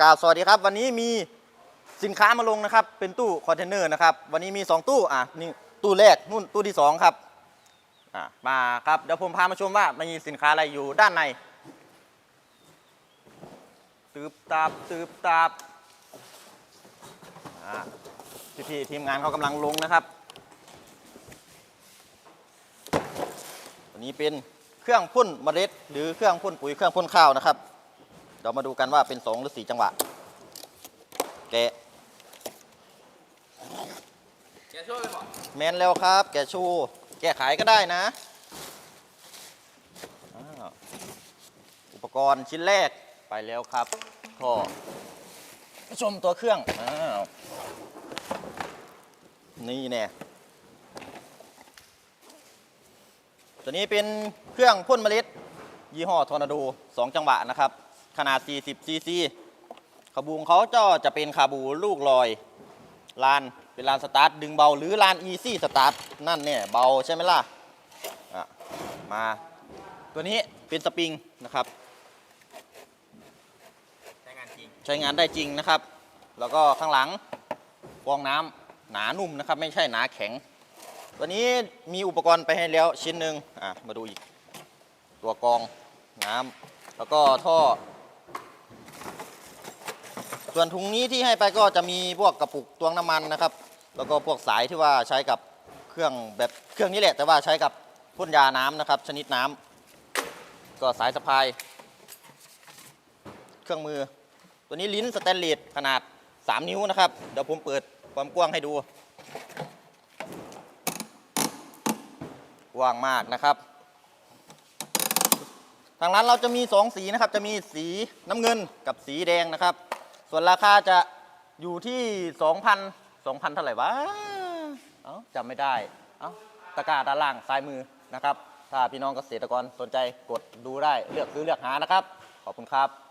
กราบสวัสดีครับ วันนี้มีสินค้ามาลงนะครับ เป็นตู้คอนเทนเนอร์นะครับ วันนี้มี 2 ตู้อะนี่ตู้แรกนู่นตู้ที่ 2 ครับอะมาครับเดี๋ยวผมพามาชมว่ามีสินค้าอะไรอยู่ด้านในตืบตาบตืบตาบอะพี่ๆทีมงานเขากำลังลงนะครับตัวนี้เป็นเครื่องพ่นเมล็ด หรือเครื่องพ่นปุ๋ยเครื่องพ่นข้าวนะครับ ดี๋ยวมาดูกันว่าเป็นสองหรือสี่จังหวะ แกะแกช่วยไปก่อนแมนแล้วครับ แกะชู แกะขายก็ได้นะอ้าวอุปกรณ์ชิ้นแรกไปแล้วครับท่อชมตัวเครื่องอ้าวนี่แน่ตัวนี้เป็นเครื่องพ่นเมล็ด ยี่ห้อทอร์นาโด 2 จังหวะนะครับ ขนาด 40 ซีซีขบูงเขาจะจะเป็นคาบูลูกลอยลานเป็นลานสตาร์ทดึงเบาหรือลานอีซี่สตาร์ทนั่นเนี่ยเบาใช่ไหมล่ะอะมาตัวนี้เป็นสปริงนะครับใช้งานจริงใช้งานได้จริงนะครับ แล้วก็ข้างหลังฟองน้ำหนานุ่มนะครับ ไม่ใช่หนาแข็ง ตัวนี้มีอุปกรณ์ไปให้แล้วชิ้นหนึ่งอะมาดูอีกตัวกรองน้ำแล้วก็ท่อ ส่วนถุงนี้ที่ให้ไปก็จะมีพวกกระปุกตวงน้ำมันนะครับ แล้วก็พวกสายที่ว่าใช้กับเครื่องแบบเครื่องนี้แหละ แต่ว่าใช้กับพ่นยาน้ำนะครับ ชนิดน้ำก็สายสะพาย เครื่องมือ ตัวนี้ลิ้นสแตนเลสขนาด 3 นิ้วนะครับ เดี๋ยวผมเปิดความกว้างให้ดู กว้างมากนะครับ ทางร้านเราจะมี 2 สีนะครับ จะมีสีน้ำเงินกับสีแดงนะครับ ส่วนราคาจะอยู่ที่ 2,000 2,000 เท่าไหร่วะเอ้าจำไม่ได้ เอ้าตะกร้าด้านล่างซ้ายมือนะครับ ถ้าพี่น้องเกษตรกรสนใจกดดูได้เลือกซื้อเลือกหานะครับ ขอบคุณครับ